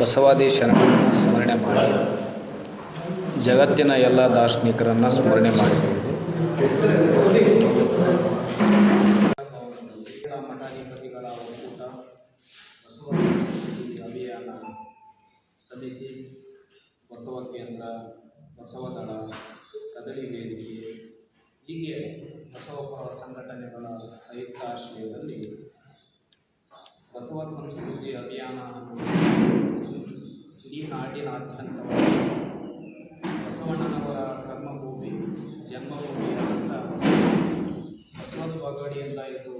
ಬಸವಾದಿ ಶರಣರನ್ನು ಸ್ಮರಣೆ ಮಾಡಿ. ಜಗತ್ತಿನ ಎಲ್ಲ ದಾರ್ಶನಿಕರನ್ನು ಸ್ಮರಣೆ ಮಾಡಿ. ಮಠಾಧಿಪತಿಗಳ ಒಕ್ಕೂಟ ಬಸವ ಸಂಸ್ಕೃತಿ ಅಭಿಯಾನ ಸಮಿತಿ ಬಸವ ಕೇಂದ್ರ ಬಸವದಳ ಕದಳಿ ವೇದಿಕೆ ಹೀಗೆ ಬಸವಪರ ಸಂಘಟನೆಗಳ ಸಂಯುಕ್ತಾಶ್ರಯದಲ್ಲಿ ಬಸವ ಸಂಸ್ಕೃತಿ ಅಭಿಯಾನ ಇಡೀ ನಾಡಿನಾದ್ಯಂತವಾಗಿ ಬಸವಣ್ಣನವರ ಕರ್ಮಭೂಮಿ ಜನ್ಮಭೂಮಿ ಅಂತ ಬಸವನ ಬಗಡಿಯಿಂದ ಇದು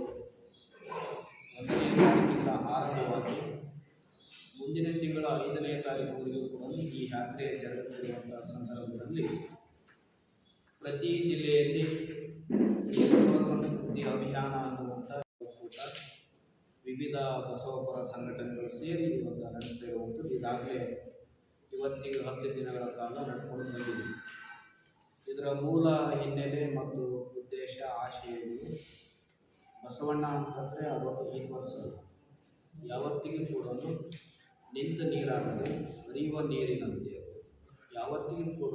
ಒಂದನೇ ಆರಂಭವಾಗಿ ಮುಂದಿನ ತಿಂಗಳ ಐದನೇ ತಾರೀಕುವರೆಗೂ ಕೂಡ ಈ ಯಾತ್ರೆ ಜರುಗುತ್ತಿರುವಂಥ ಸಂದರ್ಭದಲ್ಲಿ ಪ್ರತಿ ಜಿಲ್ಲೆಯಲ್ಲಿ ಬಸವ ಸಂಸ್ಕೃತಿ ಅಭಿಯಾನ ಅನ್ನುವಂಥ ವಿವಿಧ ಬಸವಪರ ಸಂಘಟನೆಗಳು ಸೇರಿ ಇವತ್ತು ನಡೆಸ್ತಾ ಇರುವಂಥದ್ದು ಈಗಾಗಲೇ ಇವತ್ತಿಗೆ ಹತ್ತು ದಿನಗಳ ಕಾಲ ನಡ್ಕೊಂಡು ಬಂದಿದೆ. ಇದರ ಮೂಲ ಹಿನ್ನೆಲೆ ಮತ್ತು ಉದ್ದೇಶ ಆಶಯಗಳು ಬಸವಣ್ಣ ಅಂತಂದರೆ ಅದು ಯೂನಿವರ್ಸಲ್ ಯಾವತ್ತಿಗೂ ಕೂಡ ನಿಂತ ನೀರಾಗದೆ ಹರಿಯುವ ನೀರಿನಂತೆ ಯಾವತ್ತಿಗೂ ಕೂಡ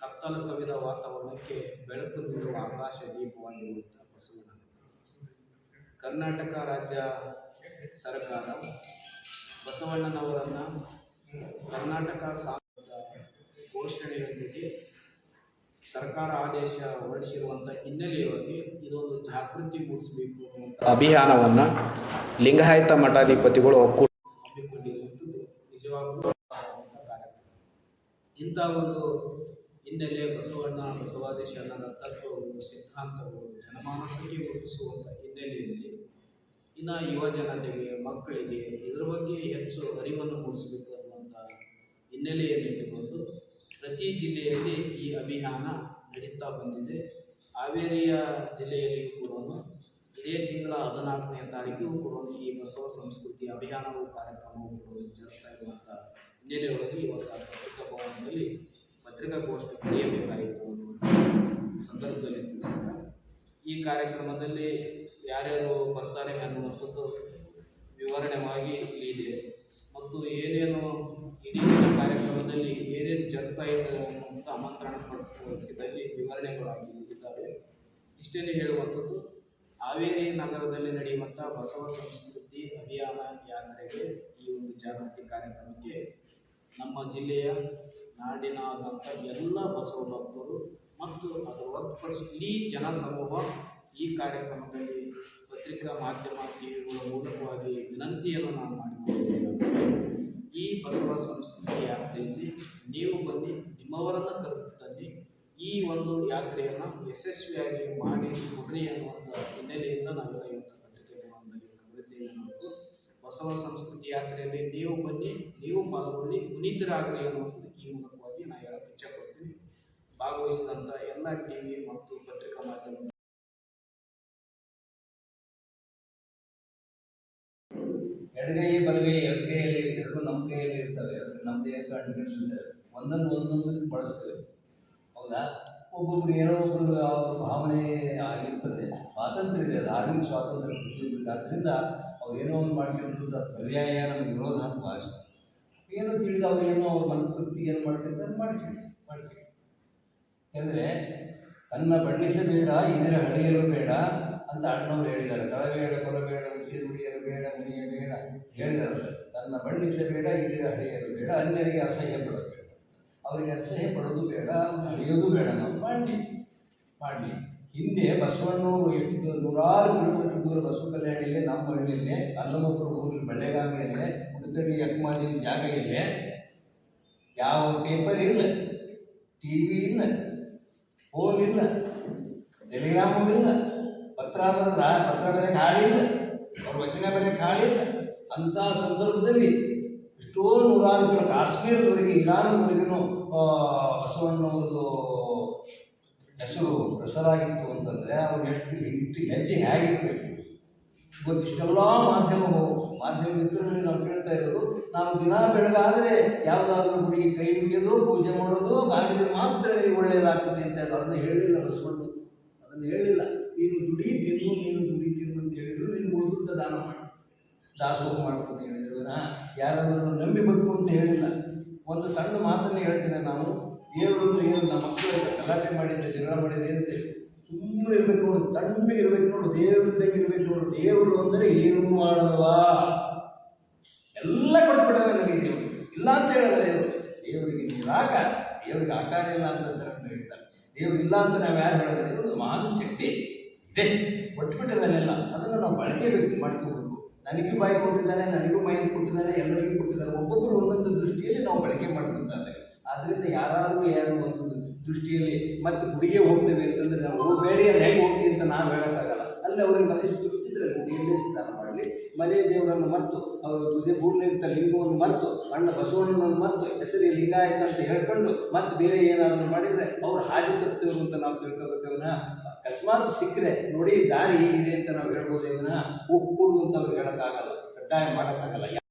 ಕತ್ತಲು ಕವಿದ ವಾತಾವರಣಕ್ಕೆ ಬೆಳಕು ನೀಡುವ ಆಕಾಶ ದೀಪವಾಗಿರುವಂಥ ಬಸವಣ್ಣ. ಕರ್ನಾಟಕ ರಾಜ್ಯ ಸರ್ಕಾರ ಬಸವಣ್ಣನವರನ್ನು ಕರ್ನಾಟಕ ಸಾಂಸ್ಕೃತಿಕ ಘೋಷಣೆಯೊಂದಿಗೆ ಸರ್ಕಾರ ಆದೇಶ ಹೊರಡಿಸಿರುವಂಥ ಹಿನ್ನೆಲೆಯಲ್ಲಿ ಇದೊಂದು ಜಾಗೃತಿ ಮೂಡಿಸಬೇಕು ಅನ್ನುವಂಥ ಅಭಿಯಾನವನ್ನು ಲಿಂಗಾಯತ ಮಠಾಧಿಪತಿಗಳು ಹಮ್ಮಿಕೊಂಡಿರುವಂಥದ್ದು ನಿಜವಾಗಲೂ ಇಂಥ ಒಂದು ಹಿನ್ನೆಲೆ ಬಸವಣ್ಣ ಬಸವಾದಿ ಶರಣರ ಒಂದು ಸಿದ್ಧಾಂತಗಳು ಜನಮಾನಸಕ್ಕೆ ಗುರುತಿಸುವಂಥ ಹಿನ್ನೆಲೆಯಲ್ಲಿ ಇನ್ನು ಯುವ ಜನತೆಗೆ, ಮಕ್ಕಳಿಗೆ ಇದರ ಬಗ್ಗೆ ಹೆಚ್ಚು ಅರಿವನ್ನು ಮೂಡಿಸಬೇಕು ಅನ್ನುವಂಥ ಹಿನ್ನೆಲೆಯಲ್ಲಿ ಇಟ್ಟುಕೊಂಡು ಪ್ರತಿ ಜಿಲ್ಲೆಯಲ್ಲಿ ಈ ಅಭಿಯಾನ ನಡೀತಾ ಬಂದಿದೆ. ಹಾವೇರಿಯ ಜಿಲ್ಲೆಯಲ್ಲಿ ಕೂಡ ಇದೇ ತಿಂಗಳ ಹದಿನಾಲ್ಕನೇ ತಾರೀಕಿಗೂ ಕೂಡ ಈ ಬಸವ ಸಂಸ್ಕೃತಿ ಅಭಿಯಾನವು ಕಾರ್ಯಕ್ರಮವು ಕೂಡ ಜರುಗ್ತಾ ಇರುವಂಥ ಹಿನ್ನೆಲೆಯೊಳಗೆ ಇವತ್ತು ಪತ್ರಿಕಾ ಭವನದಲ್ಲಿ ಪತ್ರಿಕಾಗೋಷ್ಠಿ ಕರೆಯಬೇಕಾಗಿತ್ತು ಅನ್ನುವಂಥ ಸಂದರ್ಭದಲ್ಲಿ ತಿಳಿಸಿದ್ದಾರೆ ಈ ಕಾರ್ಯಕ್ರಮದಲ್ಲಿ ಯಾರ್ಯಾರು ಬರ್ತಾರೆ ಅನ್ನುವಂಥದ್ದು ವಿವರಣೆವಾಗಿ ಇದೆ. ಮತ್ತು ಏನೇನು ಇಡೀ ಕಾರ್ಯಕ್ರಮದಲ್ಲಿ ಏನೇನು ಜರುಗ್ತಾ ಇದೆ ಅನ್ನುವಂಥ ಆಮಂತ್ರಣ ಪತ್ರದಲ್ಲಿ ವಿವರಣೆಗಳಾಗಿ ಇದ್ದಾವೆ ಇಷ್ಟೇ ಹೇಳುವಂಥದ್ದು, ಹಾವೇರಿ ನಗರದಲ್ಲಿ ನಡೆಯುವಂಥ ಬಸವ ಸಂಸ್ಕೃತಿ ಅಭಿಯಾನ ಯಾತ್ರೆಗೆ ಈ ಒಂದು ಜಾಗೃತಿ ಕಾರ್ಯಕ್ರಮಕ್ಕೆ ನಮ್ಮ ಜಿಲ್ಲೆಯ ನಾಡಿನಾದಂಥ ಎಲ್ಲ ಬಸವ ಭಕ್ತರು ಮತ್ತು ಅದರ ಹೊರತುಪಡಿಸಿ ಇಡೀ ಜನಸಮೂಹ ಈ ಕಾರ್ಯಕ್ರಮದಲ್ಲಿ ಪತ್ರಿಕಾ ಮಾಧ್ಯಮ ಟಿವಿಗಳ ಮೂಲಕವಾಗಿ ವಿನಂತಿಯನ್ನು ನಾನು ಮಾಡಿಕೊಂಡಿದ್ದೇನೆ ಈ ಬಸವ ಸಂಸ್ಕೃತಿ ಯಾತ್ರೆಯಲ್ಲಿ ನೀವು ಬನ್ನಿ, ನಿಮ್ಮವರನ್ನು ಕರೆದು ಈ ಒಂದು ಯಾತ್ರೆಯನ್ನು ಯಶಸ್ವಿಯಾಗಿ ಮಾಡಿ ಕೊಡ್ರಿ ಅನ್ನುವಂಥ ಹಿನ್ನೆಲೆಯಿಂದ ನಾವೆಲ್ಲ ಇವತ್ತು ಪತ್ರಿಕೆಗಳಲ್ಲಿ ನಾವು ಬಸವ ಸಂಸ್ಕೃತಿ ಯಾತ್ರೆಯಲ್ಲಿ ನೀವು ಬನ್ನಿ, ನೀವು ಪಾಲ್ಗೊಳ್ಳಿ, ಪುನೀತರಾಗ್ರಿ ಅನ್ನುವಂಥದ್ದು ಈ ಮೂಲಕವಾಗಿ ನಾನು ಹೇಳಕ್ಕೆ ಇಚ್ಛೆಪಡ್ತೀನಿ ಭಾಗವಹಿಸಿದಂಥ ಎಲ್ಲ ಟಿ ವಿ ಮತ್ತು ಪತ್ರಿಕಾ ಮಾಧ್ಯಮ ಎಡಗೈ, ಬಲಗೈ ಎಡಗೈಯಲ್ಲಿ ಎರಡು ನಮ್ಮ ಕೈಯಲ್ಲಿ ಇರ್ತವೆ. ನಮ್ಮ ದೇಹಕ್ಕೆ ಒಂದೊಂದು ಒಂದೊಂದು ಸಲ ಬಳಸ್ತೇವೆ. ಹೌದಾ? ಒಬ್ಬೊಬ್ರು ಏನೋ ಒಬ್ಬರು ಅವ್ರ ಭಾವನೆ ಆಗಿರ್ತದೆ. ಸ್ವಾತಂತ್ರ್ಯ ಇದೆ. ಧಾರ್ಮಿಕ ಸ್ವಾತಂತ್ರ್ಯ ಪ್ರತಿಯೊಬ್ಬರಿಗೆ ಆದ್ದರಿಂದ ಅವ್ರು ಏನೋ ಒಂದು ಮಾಡ್ಕೊಂಡಿರೋದು ಪರ್ಯಾಯ ನಮಗೆ ವಿರೋಧ ಅಂತ ಭಾಷೆ ಏನೋ ತಿಳಿದು ಅವ್ರು ಏನೋ ಅವ್ರ ಮನಸ್ತೃಪ್ತಿ ಏನು ಮಾಡ್ತಿರ್ತಾರೆ ಮಾಡ್ಕೊಳ್ಳಿ. ಮಾಡ್ಕೊಳ್ಳಿ. ಯಾಕಂದರೆ ತನ್ನ ಬಣ್ಣಿಸಬೇಡ ಇದರ ಹಳೆಯಲು ಬೇಡ ಅಂತ ಅಣ್ಣವ್ರು ಹೇಳಿದ್ದಾರೆ. ಕಳಬೇಡ ಕೊಲಬೇಡ ಉಸಿ ನುಡಿಯಲು ಬೇಡ ಮುನಿಯ ಬೇಡ ಹೇಳಿದಾರಲ್ಲ ತನ್ನ ಬಣ್ಣಿಸಬೇಡ ಇಲ್ಲಿನ ಹಳೆಯಲು ಬೇಡ, ಅನ್ಯರಿಗೆ ಅಸಹ್ಯ ಪಡಬೇಡ ಅವರಿಗೆ ಅಸಹ್ಯ ಪಡೋದು ಬೇಡ ಹಡೆಯೋದು ಬೇಡ. ನಾವು ಮಾಡಲಿ ಮಾಡಲಿ ಹಿಂದೆ ಬಸವಣ್ಣವರು ಎಷ್ಟು ನೂರಾರು ಕಿಲೋಮೀಟರ್ ದೂರ ಬಸವ ಕಲ್ಯಾಣಿಯಲ್ಲೇ ನಮ್ಮ ಹಳ್ಳಿಯಲ್ಲೇ ಅಲ್ಲಮಪುರ ಊರಲ್ಲಿ ಬಳ್ಳೆಗಾಮಿಯಲ್ಲೇ ಉಡುತಡಿ ಅಕ್ಮಾದಿನ ಜಾಗ ಇಲ್ಲೇ, ಯಾವ ಪೇಪರ್ ಇಲ್ಲ ಟಿ ವಿ ಇಲ್ಲ ಫೋನ್ ಇಲ್ಲ ಟೆಲಿಗ್ರಾಮು ಇಲ್ಲ, ಪತ್ರ ಬರೋದು, ಪತ್ರ ಹಾಳಿ ಹಾಳಿಲ್ಲ ಅವ್ರ ವಚನ ಬರೆಯಕ್ಕೆ ಹಾಳಿಲ್ಲ ಅಂಥ ಸಂದರ್ಭದಲ್ಲಿ ಎಷ್ಟೋ ನೂರಾರು ಕಿಲೋ ಕಾಶ್ಮೀರದವರೆಗೆ ಇರಾನ್ವರೆಗೂ ಬಸವಣ್ಣವ್ರದ್ದು ಹೆಸರು ಹೆಸರಾಗಿತ್ತು ಅಂತಂದರೆ ಅವ್ರು ಎಷ್ಟು ಎಷ್ಟು ಹೆಜ್ಜೆ ಹೇಗಿರಬೇಕು? ಇವತ್ತಿಷ್ಟೆಲ್ಲ ಮಾಧ್ಯಮವು ಮಾಧ್ಯಮ ಮಿತ್ರರಲ್ಲಿ ನಾವು ಕೇಳ್ತಾ ಇರೋದು, ನಾವು ದಿನ ಬೆಳಗಾದರೆ ಯಾವುದಾದ್ರೂ ಹುಡುಗಿ ಕೈ ಮುಗಿಯೋದು, ಪೂಜೆ ಮಾಡೋದು ಗಾಂಧಿ ಮಾತ್ರ ಒಳ್ಳೆಯದಾಗ್ತದೆ ಅಂತ ಅದನ್ನು ಹೇಳಿಲ್ಲ ಬಸವಣ್ಣ? ಅದನ್ನು ಹೇಳಿಲ್ಲ. ದಾಸೋಹ ಅಂತ ಹೇಳಿದ್ರು. ಯಾರಾದರೂ ನಂಬಿ ಬದುಕು ಅಂತ ಹೇಳಿಲ್ಲ. ಒಂದು ಸಣ್ಣ ಮಾತನ್ನು ಹೇಳ್ತೇನೆ ನಾನು. ದೇವರು ಏನು? ನಮ್ಮ ಮಕ್ಕಳು ಗಲಾಟೆ ಮಾಡಿದ್ರೆ, ಜಗಳ ಮಾಡಿದ್ರೆ ಅಂತ ಸುಮ್ಮನೆ ಇರಬೇಕು ನೋಡು, ತಣ್ಣಗೆ ಇರಬೇಕು ನೋಡು ದೇವ್ರದ್ದಂಗೆ ಇರಬೇಕು ನೋಡು. ದೇವರು ಅಂದರೆ ಏನು ಮಾಡದವಾ ಎಲ್ಲ ಕೊಟ್ಬಿಟ್ಟವೆ ನನಗೆ ದೇವರು. ಇಲ್ಲ ಅಂತ ಹೇಳಲ್ಲ ದೇವರು. ದೇವರಿಗೆ ನಿರಾಕ ದೇವರಿಗೆ ಆಕಾರ ಇಲ್ಲ ಅಂತ ಸರ್ ಹೇಳ್ತಾರೆ. ದೇವರು ಇಲ್ಲ ಅಂತ ನಾವು ಯಾರು ಹೇಳೋದು? ದೇವರು ಮಹಾನ್ ಶಕ್ತಿ ಇದೆ. ಕೊಟ್ಬಿಟ್ಟಿದ್ದಾನೆಲ್ಲ ಅದನ್ನು ನಾವು ಬಳಕೆ ಬೇಕು, ಮಾಡ್ಕೋಬೇಕು. ನನಗೂ ಬಾಯಿ ಕೊಟ್ಟಿದ್ದಾನೆ, ನನಗೂ ಮೈಂಡ್ ಕೊಟ್ಟಿದ್ದಾನೆ, ಎಲ್ಲರಿಗೂ ಕೊಟ್ಟಿದ್ದಾರೆ ಒಬ್ಬೊಬ್ಬರು ಒಂದೊಂದು ದೃಷ್ಟಿಯಲ್ಲಿ ನಾವು ಬಳಕೆ ಮಾಡ್ಕೊತಾ ಅದರಿಂದ ಯಾರಾದರೂ ಯಾರು ಒಂದೊಂದು ದೃಷ್ಟಿಯಲ್ಲಿ ಮತ್ತೆ ಗುಡಿಗೆ ಹೋಗ್ತೇವೆ ಅಂತಂದ್ರೆ ನಾವು ಬೇಡಿ ಅದು ಹೆಂಗೆ ಹೋಗ್ತೀವಿ ಅಂತ ನಾವು ಹೇಳೋಕ್ಕಾಗಲ್ಲ. ಅಲ್ಲಿ ಮನೆ ಸುತ್ತ ಗುಡಿಯಲ್ಲೇ ಸ್ನಾನ ಮಾಡಲಿ. ಮನೆ ದೇವರನ್ನು ಮರೆತು, ಅವರು ಪೂರ್ಣಿತ ಲಿಂಗವನ್ನು ಮರೆತು, ಅಣ್ಣ ಬಸವಣ್ಣನನ್ನು ಮರೆತು, ಹೆಸರಿ ಲಿಂಗಾಯತ ಅಂತ ಹೇಳ್ಕೊಂಡು ಮತ್ತೆ ಬೇರೆ ಏನಾದರೂ ಮಾಡಿದರೆ ಅವ್ರು ಹಾದಿ ತಪ್ಪಿದ್ರು ಅಂತ ನಾವು ತಿಳ್ಕೊಬೇಕವನ್ನ ಅಕಸ್ಮಾತ್ ಸಿಕ್ಕರೆ ನೋಡಿ ದಾರಿ ಹೀಗಿದೆ ಅಂತ ನಾವು ಹೇಳ್ಬೋದೇವನ ವಿನಃ ಹೋಗ್ಕೂಡ್ದು ಅಂತ ಅವ್ರಿಗೆ ಹೇಳೋಕ್ಕಾಗಲ್ಲ. ಕಡ್ಡಾಯ ಮಾಡೋಕ್ಕಾಗಲ್ಲ.